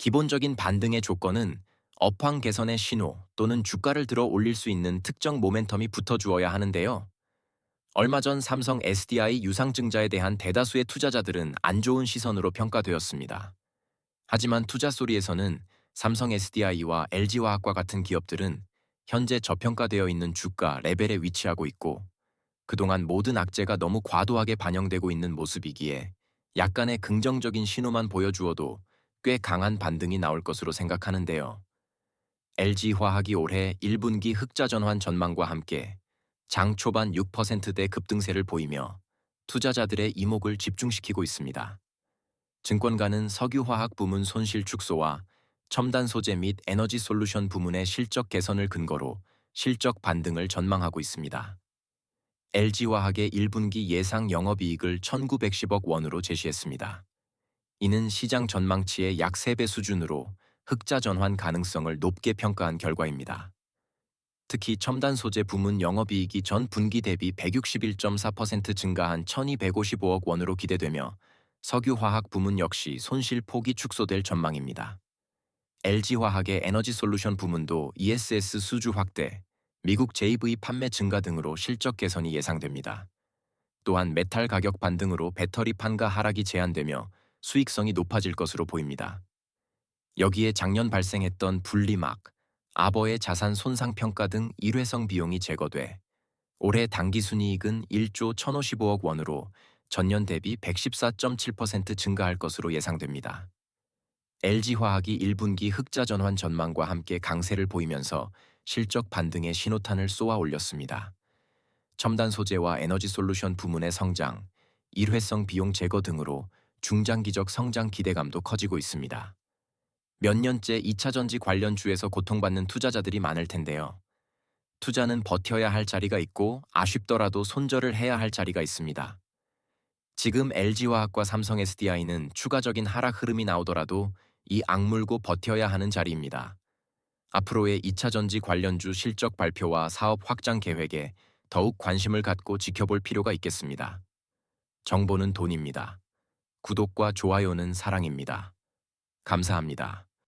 기본적인 반등의 조건은 업황 개선의 신호 또는 주가를 들어 올릴 수 있는 특정 모멘텀이 붙어 주어야 하는데요. 얼마 전 삼성 SDI 유상증자에 대한 대다수의 투자자들은 안 좋은 시선으로 평가되었습니다. 하지만 투자 소리에서는 삼성 SDI와 LG화학과 같은 기업들은 현재 저평가되어 있는 주가 레벨에 위치하고 있고 그동안 모든 악재가 너무 과도하게 반영되고 있는 모습이기에 약간의 긍정적인 신호만 보여주어도 꽤 강한 반등이 나올 것으로 생각하는데요. LG화학이 올해 1분기 흑자 전환 전망과 함께 장 초반 6%대 급등세를 보이며 투자자들의 이목을 집중시키고 있습니다. 증권가는 석유화학 부문 손실 축소와 첨단 소재 및 에너지 솔루션 부문의 실적 개선을 근거로 실적 반등을 전망하고 있습니다. LG화학의 1분기 예상 영업이익을 1,910억 원으로 제시했습니다. 이는 시장 전망치의 약 3배 수준으로 흑자 전환 가능성을 높게 평가한 결과입니다. 특히 첨단 소재 부문 영업이익이 전 분기 대비 161.4% 증가한 1,255억 원으로 기대되며 석유화학 부문 역시 손실 폭이 축소될 전망입니다. LG화학의 에너지 솔루션 부문도 ESS 수주 확대, 미국 JV 판매 증가 등으로 실적 개선이 예상됩니다. 또한 메탈 가격 반등으로 배터리 판가 하락이 제한되며 수익성이 높아질 것으로 보입니다. 여기에 작년 발생했던 분리막, 아버의 자산 손상 평가 등 일회성 비용이 제거돼 올해 당기 순이익은 1조 1,055억 원으로 전년 대비 114.7% 증가할 것으로 예상됩니다. LG화학이 1분기 흑자 전환 전망과 함께 강세를 보이면서 실적 반등의 신호탄을 쏘아 올렸습니다. 첨단 소재와 에너지 솔루션 부문의 성장, 일회성 비용 제거 등으로 중장기적 성장 기대감도 커지고 있습니다. 몇 년째 2차 전지 관련 주에서 고통받는 투자자들이 많을 텐데요. 투자는 버텨야 할 자리가 있고 아쉽더라도 손절을 해야 할 자리가 있습니다. 지금 LG화학과 삼성 SDI는 추가적인 하락 흐름이 나오더라도 이 악물고 버텨야 하는 자리입니다. 앞으로의 2차 전지 관련주 실적 발표와 사업 확장 계획에 더욱 관심을 갖고 지켜볼 필요가 있겠습니다. 정보는 돈입니다. 구독과 좋아요는 사랑입니다. 감사합니다.